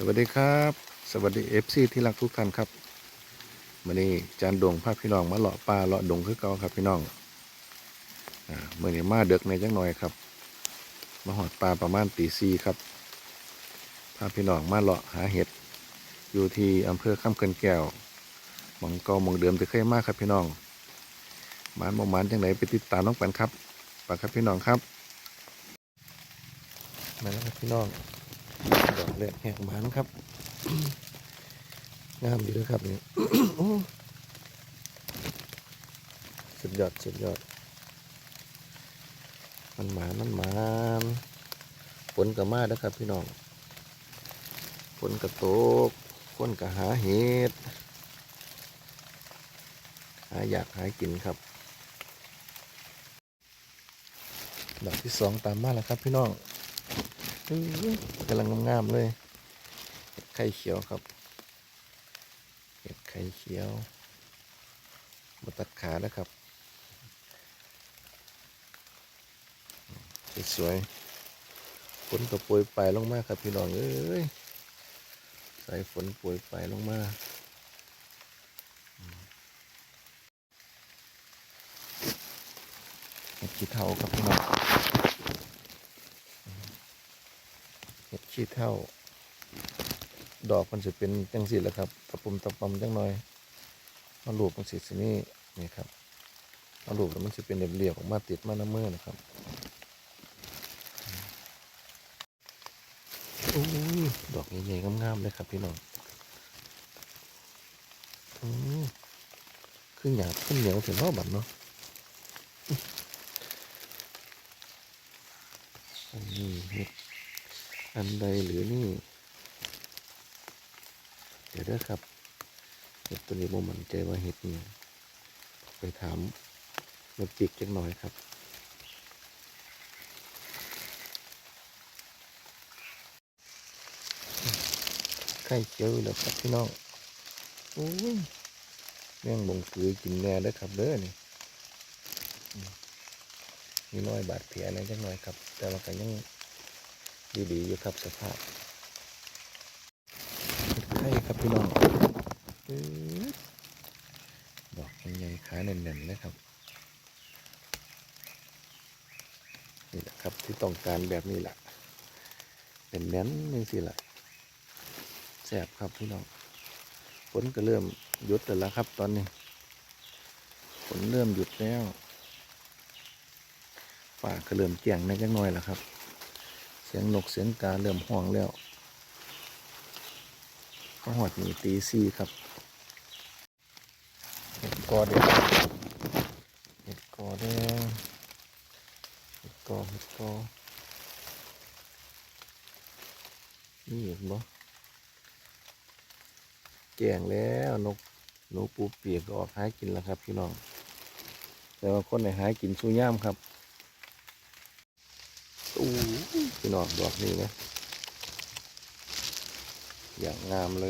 สวัสดีครับ สวัสดีเอฟซีที่รักทุกท่านครับมื่อนี้จานดวงพาพพี่น้องมาเลาะปลาเลาะดงคือเก่าครับพี่น้องอ่ามื่อนี้มาเด็กในจังหน่อยครับ มาหอดปลาประมาณตีซีครับพาพี่น้องมาเลาะหาเห็ดอยู่ที่อำเภอข้ามเกินแก้วมองเก่ามองเดิมจะเคยมากครับพี่น้องหมานบ่หมานจังไหนไปติดตามน้องกันครับไปครับพี่น้องครับมาแล้วครับพี่น้อง ดอกเล็กแหกหมันครับ งามดีด้วยครับนี่สุดยอดสุดยอด มันหมามันหมานฝนกับมาแล้วครับพี่น้องฝนกับตกฝนกับหาเห็ดหาอยากหากินครับดอกที่สองตามมาแล้วครับพี่น้อง กำลังงามๆเลยเห็ดไข่เขียวครับเห็ดไข่เขียวมาตัดขานะครับสวยฝนก็โปรยปลายลงมาครับพี่น้องเอ้ยสายฝนโปรยปลายลงมาเห็ดขี้เทาครับพี่น้อง เห็ด ขี้เท่า ดอกมันจะเป็นจังสีแหละครับตะปุ่มตะปอมจังหน่อยมาลูบมันสิสินี่นี่ครับมาลูบแล้วมันจะเป็นเรียบๆออกมาติดมาน้ำมือนะครับโอ้ดอกใหญ่ๆงามๆเลยครับพี่น้องอืมขึ้นหยาบขึ้นเหนียวถึงรอบบัดเนาะอันนี้เห็ด อันใดหรือนี่ เดี๋ยวเด้อครับเห็ดตัวนี้โมมันใจว่าเห็ดเนี่ยไปถามมาจิกจักหน่อยครับไข่เขียวอแล้วครับพี่น้องโอ้ยแม่งบงสือกินแน่เด้อครับเด้อนี่มีน้อยบาดแผลในจักหน่อยครับ แต่ว่าก็ยัง ดีๆอยู่ครับสภาพไข่ครับพี่น้องอื้อดอกใหญ่ขาแน่นๆเลยครับนี่แหละครับที่ต้องการแบบนี้แหละเป็นแน่นนี่สิละแสบครับพี่น้องฝนก็เริ่มหยุดแล้วล่ะครับ ตอนนี้ฝนเริ่มหยุดแล้วป่าก็เริ่มแจ้งในจังน้อยแล้วครับ เสียงนกเสียงกาเริ่มห้องแล้วก็หอดหนีตีซีครับเห็ดกอแดงเห็ดกอแดงเห็ดกอเห็ดกอนี่เห็นบ่แก่งแล้วนกนกปูเปียกก็ออกหากินแล้วครับพี่น้อง แต่ว่าคนไหนหากินสู้ย่ามครับ อู้พี่น้องดอกนี้นะอย่างงามเล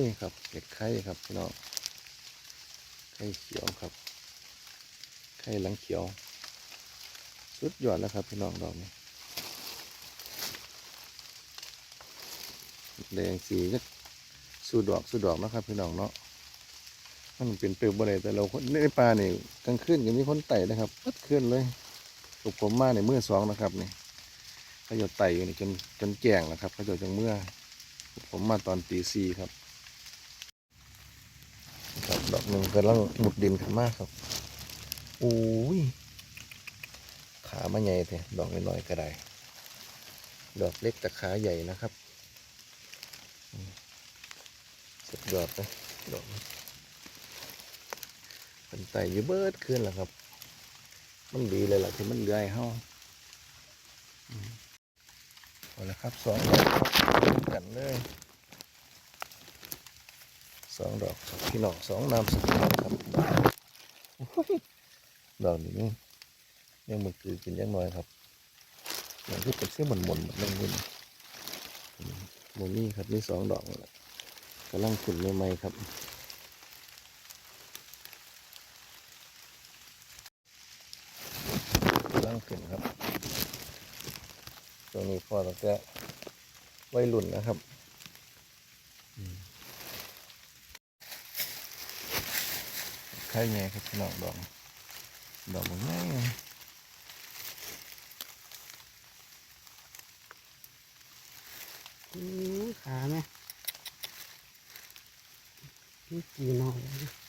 ยครับเห็ดไข่ครับพี่น้องไข่เขียวครับไข่หลังเขียว สุดยอดแล้วครับพี่น้องดอกนี้แดงสีก็สู้ดอกสู้ดอกนะครับพี่น้องเนาะมันเป็นเปลือกบะไรแต่เราคนในป่าเนี่ยกลางคืนก็มีคนไต่นะครับปัดขึ้นเลยถูกผมมาในเมื่อสองนะครับนี่ เขาจะไต่อยู่นี่จนจนแจ้งแล้วครับเขาจะจังเมื่อ ผมมาตอนตีสี่ครับครับดอกหนึ่งกำลังหมุดดินขึ้นมากครับโอ้ยขามาใหญ่แท้ดอกน้อยๆก็ได้ดอกเล็กแต่ขาใหญ่นะครับสุดยอดเลยดอกมันไต่ยู่เบิดขึ้นแล้วครับ มันดีเลยล่ะที่มันเลื้อยเฮา เอาละครับสองดอกครับกันเลยสองดอกพี่น้องสองน้ำสกุลครับดอกนี้ยังมันคือกินยังน้อยครับอย่างที่เป็นเส้นหม่นหม่นๆแบบนั้นนี่โมมี่ครับนี่สองดอกกำลังขึ้นใหม่ๆครับกำลังขึ้นครับ ตัวนี้พอตั้งแต่วัยรุ่นนะครับใครแง่ครับพี่น้องดองดองนง่ายขาไหมนี่กี่นอนเลย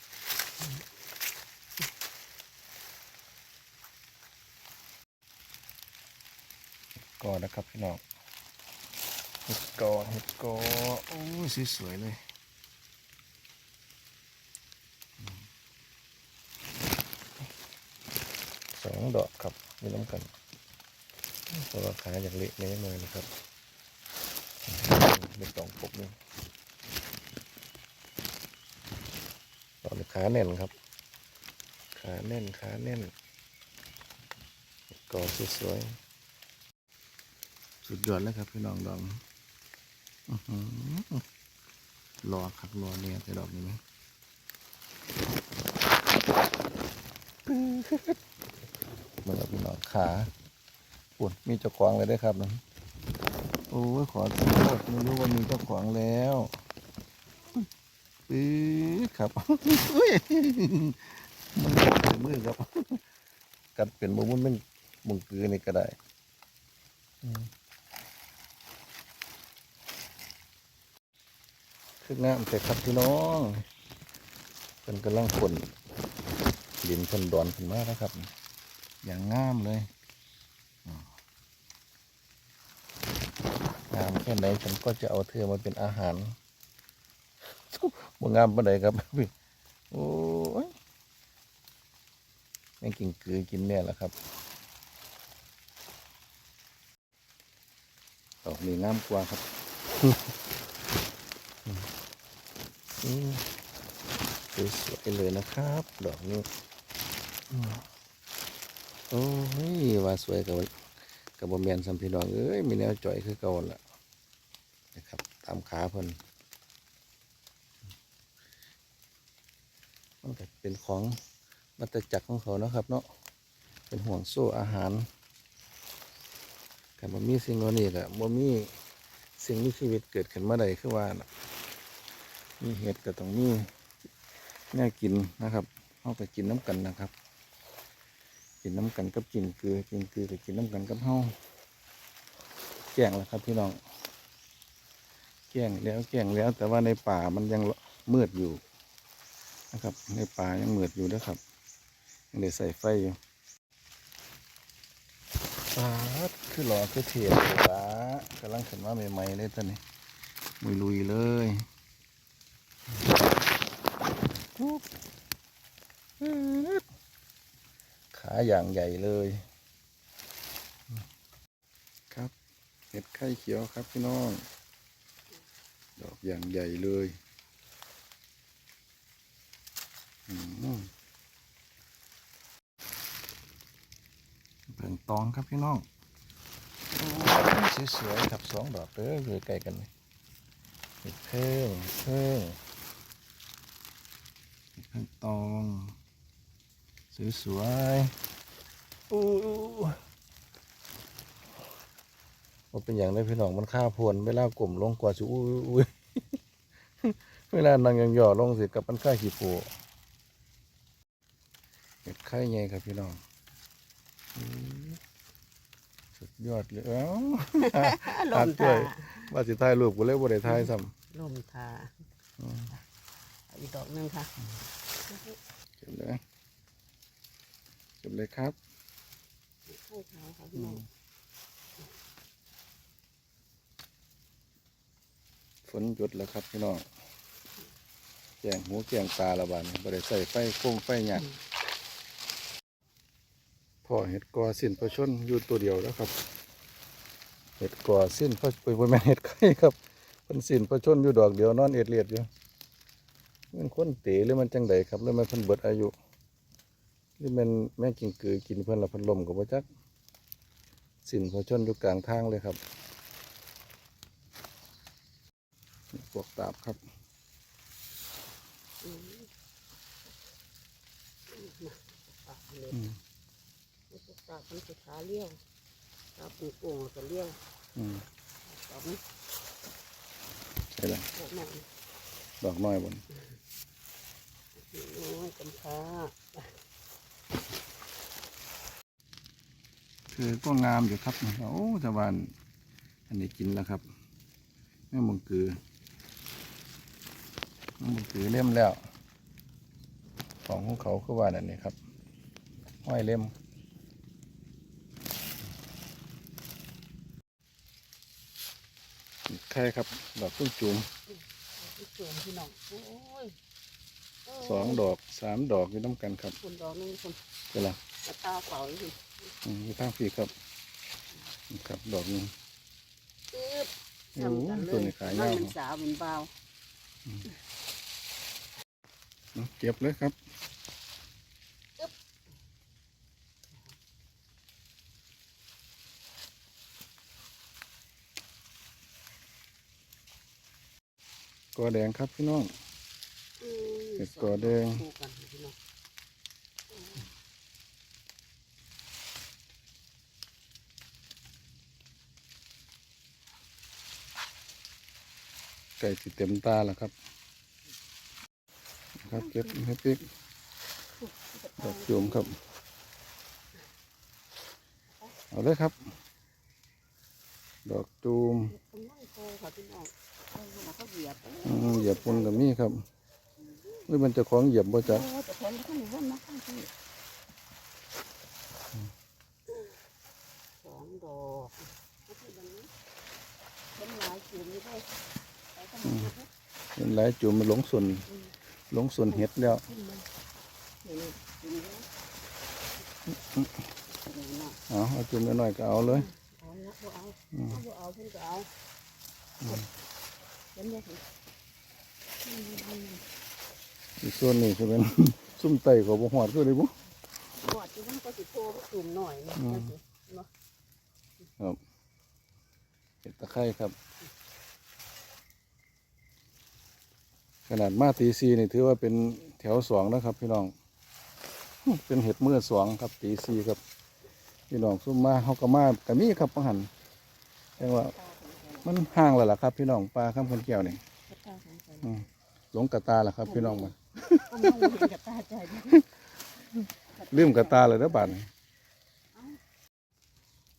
อนะครับพี่น้องเห็ดกอเห็ดกอโอ้ยสวยๆเลยสองดอกครับมีน้ำกันเพราะว่าขาอย่ากเละเละเลยนะครับเป็นสองปกนี่ดอนขาแน่นครับ ขาแน่นขาแน่นเห็ดกอสวยๆ สุดยอดเลยครับพี่น้องดอกอื้อหือรอคักรอเนี่ยแต่ดอกนี้ไหมมันกับพี่น้องขาปุ่นมีเจ้าของเลยได้ครับนะโอ้ยขอโทษไม่รู้ว่ามีเจ้าของแล้วปื๊ดครับมันกัดมือครับ กัดเป็นมุมมันเป็นมุงกือนี่ก็ได้ คืองามแต่ครับพี่น้องเป็นกำลังฝนดินเพิ่นดอนขึ้นมาแล้วครับ อย่างงามเลยงามแค่ไหนฉันก็จะเอาเธอมาเป็นอาหารบ่งามปานใดครับพี่โอ้ยแม่กินกือกินเนี่ยแหละครับดอกนี้งามกว่าครับ สวยๆเลยนะครับ ดอกนี้โอ้ยว่าสวยกับกับบอมแมนสัมพี่น้องเอ้ยมีแนวจ่อยคือเก่าละนะครับตามขาเพิ่นมันก็เป็นของมัตจักรของเขานะครับ เนาะเป็นห่วงโซ่อาหารแต่บ่มีสิ่งเหล่านี้ก็บ่มีสิ่งมีชีวิตเกิดขึ้นมาได้คือว่านะ มีเห็ดก็ต้องมีแน่กินนะครับเอาไปกินน้ำกันนะครับ กินน้ำกันกับกินเกลือกินเกลือกับกินน้ำกันกับเฮาแกงแล้วครับพี่น้องแกงแล้วแกงแล้ว แต่ว่าในป่ามันยังมืดอยู่นะครับ ในป่ายังมืดอยู่นะครับยังได้ใส่ไฟอยู่ปาดคือหล่อคือเทียนปากำลังขึ้นมาใหม่ๆเลยตอนนี้มุยลุยเลย ขาอย่างใหญ่เลย ครับเห็ดไข่เขียวครับพี่น้อง ดอกอย่างใหญ่เลยอืมเบิ่งตองครับพี่น้องโอ้ยสวยๆครับสองดอกเด้ออยู่ใกล้กันเลยเห็ดเพิ่งเพิ่ง ขั้นตองสวยๆอู้ว่าเป็นอย่างไรพี่น้องมันค่าพวนเวลากลมลงกว่าสิอู้อุ้ยเวลานั่งยังย่อลงสิกับมันค่าขี้โพเห็ดไข่ใหญ่ครับพี่น้องอื้อสุดยอดเลยเอ้าลหักมด้วทายว่าสิถ่ายรูปกูเลยบ่ได้ถ่ายซ้ลมทาำอืมเอา อีกดอกหนึงค่ะเก็บเลยเก็บเลยครับให้เขาค่ะพี่น้องฝนหยุดแล้วครับพี่น้องแกงหูแกงตาละบาดนบ่ได้ใส่ไฟโค้งไฟหยักพ่อเห็ดกอสิ้นประชนอยู่ตัวเดียวแล้วครับเห็ดกอสิ้นพระไปบนแม่นเห็ดไข่ครับเป็นสิ้นประชนอยู่ดอกเดียวนอนเอ็ดเลียดอยู่ มันคนเต๋หรือมันจังใดครับหรือมันเพิ่นเบิดอายุหรือมันแม่กินกือกินเพิ่นละเพิ่นลมกับบ่จักสิ้นประชนอยู่กลางทางเลยครับปวกตาบครับอืมมาปากเลยอืมมันจะปากมันจะขาเลี้ยวปากปูโป่งๆก็เลี้ยวอืมดอกนี้ใช่ละดอกหน่อย ดอกน้อยบนน้อยกำพร้าคือก็งามอยู่ครับโอ้ชาวบ้านอันนี้กินแล้วครับแม่มงกือแม่มงกือเล่มแล้ว ของของเขาคือว่านั่นนี่ครับ ห้อยเล่มใครครับดอกต้นจุ่ม สวนพี่น้องโอ้ยเสองดอกสามดอกอยู่น้ำกันครับคนดอกหนึงคนเวลากระตาเปล่าอยู่อืมอยู่ทางพี่ครับนี่ครับดอกหนึงตึ๊บโอ้ทำกันเลตัวยนี้ขายนั่ยานวเป็นสาวเป็นเบาวเอาเก็บเลยครับ กอแดงครับพี่น้องอืมเห็ดกอแดงคู่กันพี่น้องไก่สิเต็มตาแล้วครับ ครับเก็บให้ปิ๊กดอกจูมครับ เอาเลยครับ ดอกจูม กำลังโตค่ะพี่น้องเอามาเขาเหยียบโอ้อืมเหยียบปนกับมีครับหรือมันจะของเหยียบบ่จ๊ะโอ้แต่แทนข้างในว่านะข้างที่สองดอกก็คือแบบนี้เป็นหลายจุ่มนี่ด้วยไปกันหมดนะเป็นหลายจูมมันหลงส่วนหลงส่วนเห็ดแล้วขึ้นมาเห็นจุ่มนี้เอาเนาะเอาเอาจูมน้อยๆก็เอาเลยเอาละบ่เอาอืมเอาบ่เอาเพิ่นก็เอา อืมอืมอีกส่วนนี้จะเป็นซุ่มไตของบ่หอดก็เลยบุหอดที่มันก็สิโทรจุ่มหน่อยนะอืมจังสิเนาะเห็ดตะไคร้ครับ ขนาดมาตีซีนี่ถือว่าเป็นแถวสองนะครับ พี่น้อง เป็นเห็ดมือสองครับตีซีครับ พี่น้องซุ่มมาเฮาก็มาก็มีครับปังหันแต่ว่าตาของแก มันห่างแล้วล่ะครับ พี่น้องปลาข้ามคนแก้วนี่ตาของแกอืมหลงกระตาล่ะครับ พี่น้องมันก็มองเห็นกับตาใจนะลืมกระตาเลยนะบาดนี้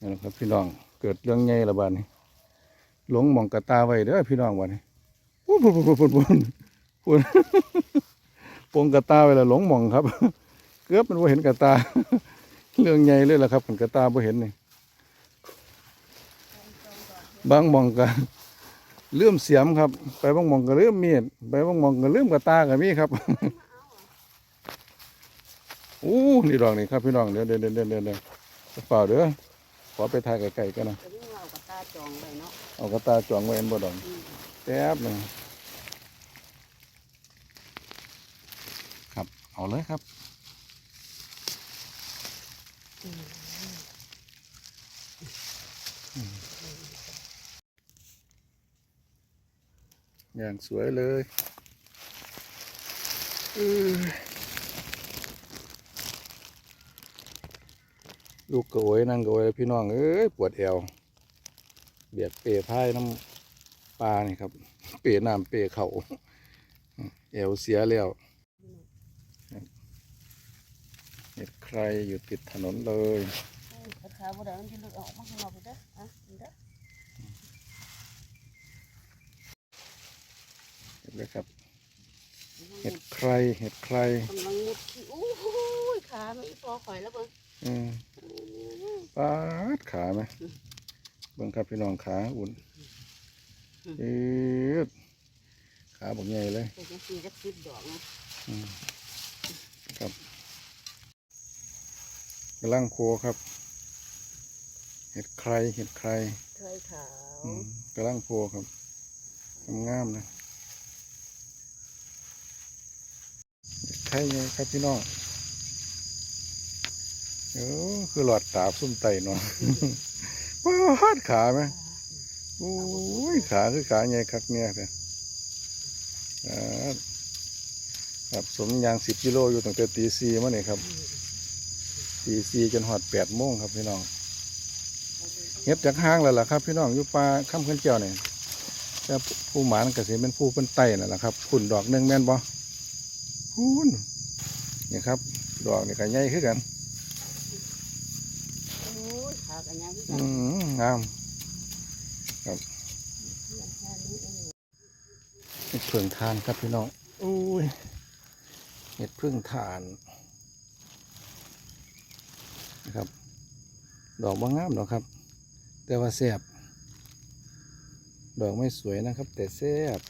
นี่นแหละครับ พี่น้องเกิดเรื่องใหญ่ละบาดนี้หลงหมองกระตาไว้เด้อพี่น้องบาดนี้พูนพูนพูนพูนพูนพูนปงกระตาไว้แล้วหลงหมองครับ เกือบมันว่าเห็นกระตา เรื่องใหญ่เลยล่ะครับมันกระตาบ่เห็นนี่ บางหมองก็ลืมเสียมครับ ไปบางหมองก็ลืมมีดไปบางหมองก็ลืมกระตาก็มีครับอู้นี่ดอกนี่ครับพี่น้องเดี๋ยวเดี๋ยวเดี๋ยวเดี๋ยวเดี๋ยวเปล่าเด้อขอไปถ่ายไกลๆกันนะจะนี่เอากับตาจองไว้เนาะเอากระตาจวงไว้เอ็นบ่ดอกอืมแป๊บหนึ่งครับเอาเลยครับ อย่างสวยเลยอือลูกกระโวยนั่งกระโวยพี่น้องเอ้ยปวดเอวเบียดเปรพายน้ำปลานี่ครับ เปรน้ำเปรเขาเอวเสียแล้วเห็ดใครอยู่ติดถนนเลยเอ้ยกระทาบ่ได้มันจะหลุดออกมาข้างนอกไปเด้ออะนี่เด้อ ห็ดเลยครับ เห็ดใครเห็ดใครกำลังมุดขี้อู้หูยขาไม่พอข่อยแล้วเบิ่งอืมอืมปาดขาไหมเบิ่งครับพี่น้องขาอุ่นเอ็ดขาบอกใหญ่เลยเป็นจังซี่จักสิบดอกนะอืมครับกำลังโคครับ เห็ดใครเห็ดใครเคยขาวอืมกำลังโคครับงามๆนะ เห็ดใครไงครับพี่น้องเออคือหลอดตาบซุ่มไตเนาะปาดขาไหมโอ้ยขาคือขาใหญ่คักเนี่ยเลยครับครับสมยางสิบกิโลอยู่ตั้งแต่ตีสี่มาเนี่ยครับตีสี่จนหอดแปดโมงครับพี่น้องเฮ็ดจากห้างแล้วล่ะครับ พี่น้องอยู่ป่าข้ามขันเจียวเนี่ยแต่ผู้หมานก็สิเป็นผู้เป็นไต่นั่นแหละครับขุนดอกหนึ่งแม่นบ่ผ พูนนี่ครับ ดอกนี่ก็ใหญ่ขึ้นกันโอ้ยขากันยังที่อืกันมงามเพื่อนแค่นี้เองเห็ดเพิ่งทานครับพี่น้องอุ้ยเห็ดเพิ่งทานนะครับ ดอกบางงามดอกครับ แต่ว่าแซ่บดอกไม่สวยนะครับ แต่แซ่บ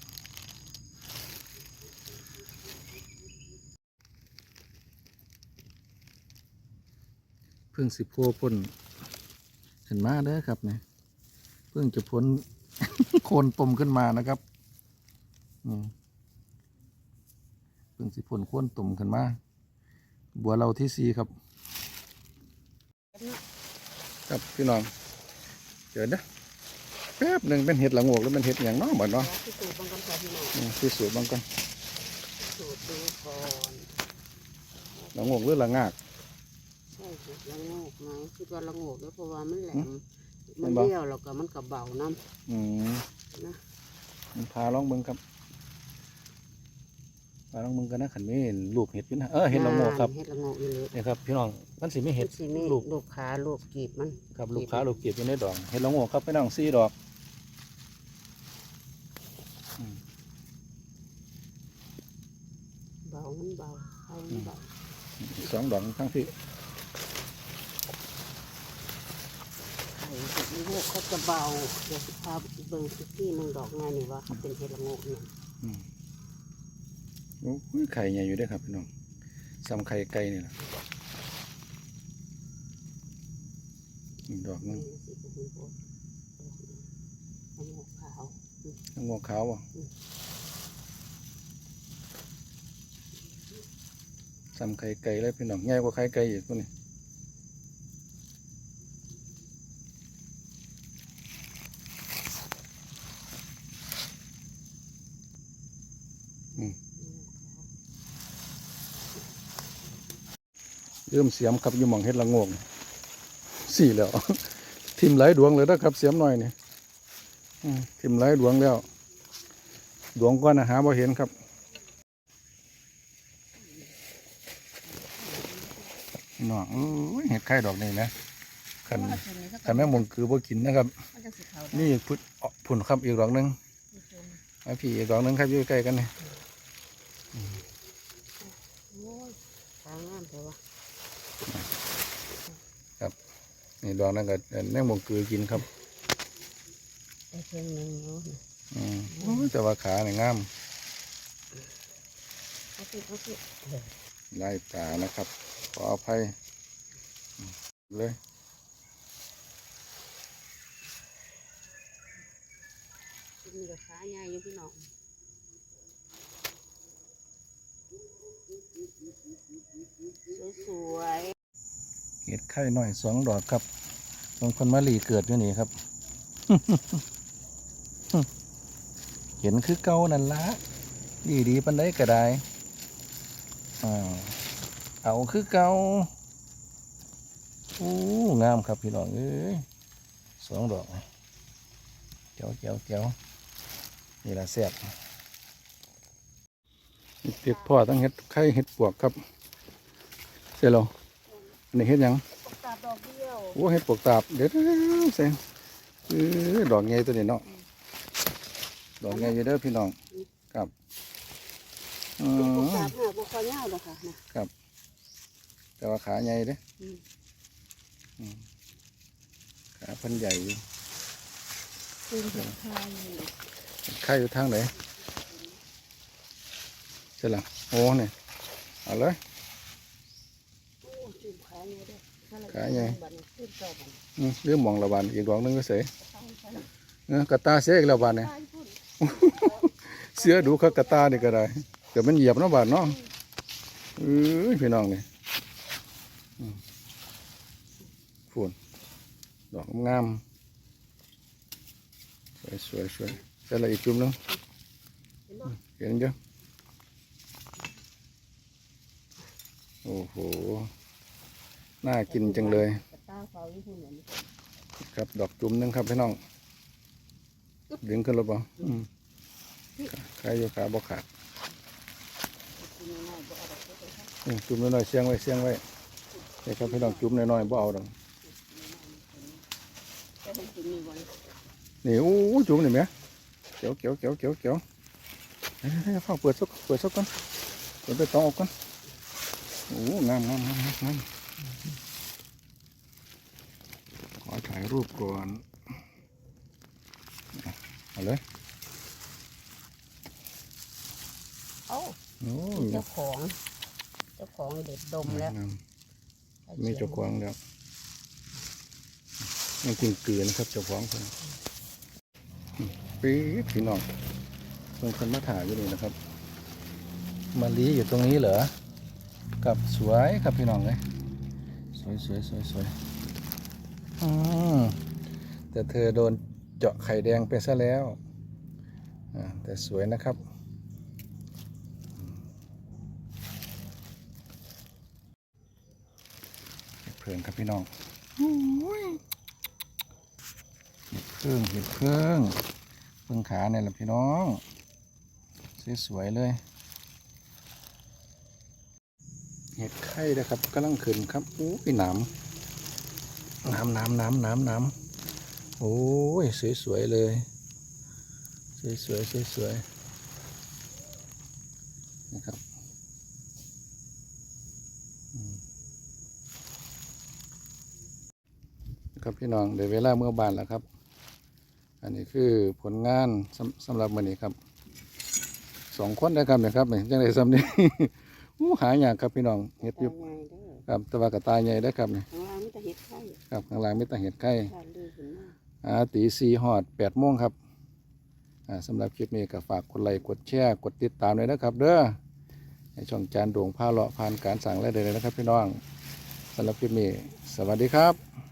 พิ่งสิโพพ่นขึ้นมาเด้อครับเนี่ยเพิ่งจะพ้นโคนตมขึ้นมานะครับเพิ่งสิพ่นโคนตุ่มขึ้นมา บัวเราที่สีครับ ครับพี่น้องเดี๋ยวนะแป๊บหนึ่งเป็นเห็ดละโงกแล้วเป็นเห็ดอย่างน้อเหมือนเนาะที่สูบบางกันพี่สูจน์บางกันสูบดูก่อนละโงกหรือละงาก ละโงกไหมคิดว่าละโงกแล้วเพราะว่ามันแหลอืมมมันเห็นบ่เบี้ยวแล้วก็มันกระเบาน้อืมำนะมันพาลองเบิ่งครับพาลองเบิ่งกันนะขันมีลูกเห็ดอยู่นะเออเห็ดละโงกครับเห็ดละโงกอยู่เลยนี่ครับพี่น้องมันสิไม่เห็ดสิมีลูกลูกขาลูกกีบมันครับลูกค้าลูกเก็บอยู่ในดอกเห็ดละโงกครับพี่น้องสี่ดอกอืมเบามันเบาไฟมันเบาอีกสองดอกทั้งที่ ไข่เห็ดละโงกเขาจะเบาเดี๋ยวสิพาเบิ่งสิที่มันดอกไงนี่ว่าเขาเป็นเห็ดละโงกเนี่ยอืมโอ้ยไข่ใหญ่อยู่ด้วยครับพี่น้องซ้ำไข่ไก่นี่แหละอีกดอกนึงละโงกขาวละโงกขาวอะซ้ำไข่ไก่เลยพี่น้องใหญ่กว่าไข่ไก่อีกตัวนี้ เริ่มเสียมครับอยู่หมองเฮ็ดละโงสี่แล้ว ทิมหลายดวงเลยนะครับ เสียมหน่อยนี่ทิมหลายดวงแล้ว ดวงก้อนนะหาบ่เห็นครับน้องเห็ดไข่ดอกนี่นะขันขันแม่มงคือบ่กินนะครับ นี่พุดออกผุนครับอีกดอกนึงพี่อีกดอกนึงครับอยู่ใกล้กันนี่ โอ้ยขาวงามแต่ว่า นี่ดอกนั้นก็แม่มงคือกินครับได้เพียงหนึ่งเนาะอืมโอ้ยแต่ว่าขาเนี่ยงามเอาสิเอาสิไล่ตานะครับ ขออภัยอืมเลยมีแต่ขาใหญ่อยู่พี่น้องสวยเห็ดไข่หน่อยสองดอกครับ บางคนมาหลีเกิดอยู่นี่ครับ เห็นคือเก่านั่นละดีดีปันได้ก็ได้อ่าเอาคือเก่าโอ้งามครับพี่น้องเอ้ยสองดอกเจียวเจียวเจียวนี่ละแซ่บเปียกพ่อตั้งเห็ดไข่เห็ดปวกครับเสร็จแล้วอันนี้เห็ดยัง โอ้เห็ดปวกตาบ เด็ดเสียงเออดอกใหญ่ตัวนี้เนาะ ดอกใหญ่อยู่เด้อพี่น้องครับอืตกมตาหาบุคอเงาเลยค่ะนะแต่ว่าขาใหญ่เด้อืมอืมขาเพันใหญ่อยู่เป็นเห็ดไทยไข่อยู่ทางไหนเสร็จแล้วโอ้เนี่ยเอาเลยโอ้จุ่ม ขาใหญ่ด้วยขาใหญ่บัดนี้ขึ้นต่อบัดนี้อืมเรื่องมองระบานอีกดอกหนึงก็เสียตายไปแล้วเออกระตาเสียอีกแล้วบานเนี่ยตายพุ่นเสือดูเขากระตานี่ก็ได้เกิดมันเหยียบเนาะบาดเนาะเอ้ยพี่น้องนี่อืมฝุ่นดอกงามสวยสวยสวยใส่ละอีกจุ่มหนึงเห็นบ่เห็นเยอะโอ้โห น่ากินจังเลย ครับดอกจุ่มหนึงครับพี่น้อง ดึงขึ้นรถบ่อืมขาอยู่ขาบ่ขาดกินน้อยๆบ่เอาดอกเด้อค่ะนี่จุ่มน้อยๆเสียงไว้เสียงไว้นี่ครับพี่น้องจุ่มน้อยๆบ่เอาดอกนี่โอ้จุ่มนี่แหมเขียวเขียวเขียวเขียวเขียวเฮ้ยเฮ้ยฟังเปิดสักเปิดสักก่อนเปิดไปตองออกก่อนโอ้งามงามงามงาม ขอถ่ายรูปก่อนเอาเลยเอ้าโอ้เจ้าของ เจ้าของเด็ดดมแล้วงามมีเจ้าของแล้วยังกินเกลือนะครับเจ้าของคนปี๊ดพี่น้องเพิ่งคนมาถ่ายอยู่นี่นะครับมาลีอยู่ตรงนี้เหรอกับสวยครับพี่น้องเลย สวยสวยสวยสวยอืมแต่เธอโดนเจาะไข่แดงไปซะแล้วแต่สวยนะครับเห็ดเพิ่งครับพี่น้องเห็ดเพิ่งเห็ดเพิ่งเพิ่งขาเนี่ยแหละพี่น้อง สวยๆเลย เห็ดไข่นะครับกำลังขึ้นครับโอ้ยหน้ำน้ำน้ำน้ำน้ำน้ำโอ้ยสวยๆเลย สวยๆสวยๆนะครับครับพี่น้องเดี๋ยวเวลาเมื่อบานแล้วครับ อันนี้คือผลงานสำสำหรับวันนี้ครับสองคนนะครับเนี่ยครับเนี่ยยังไงซ้ำนี่ อู้หายากครับพี่น้องเห็ดตายุยบไงเด้อครับแตะวากระตายใหญ่ได้อครับเนี่ยข้างล่างมีแต่เห็ดไข่ครับข้างล่างไม่ตาเห็ดไข่ทานลือขึ้นมาอาตีซีฮอดแปดโมงครับอ่าสำหรับคลิปนี้ก็ฝากกดไลค์กดแชร์กดติดตามด้วยนะครับ เด้อในช่องจานดวงผ้าเลาะผ่านการสั่งและใดๆนะครับ พี่น้องสำหรับคลิปนี้ สวัสดีครับ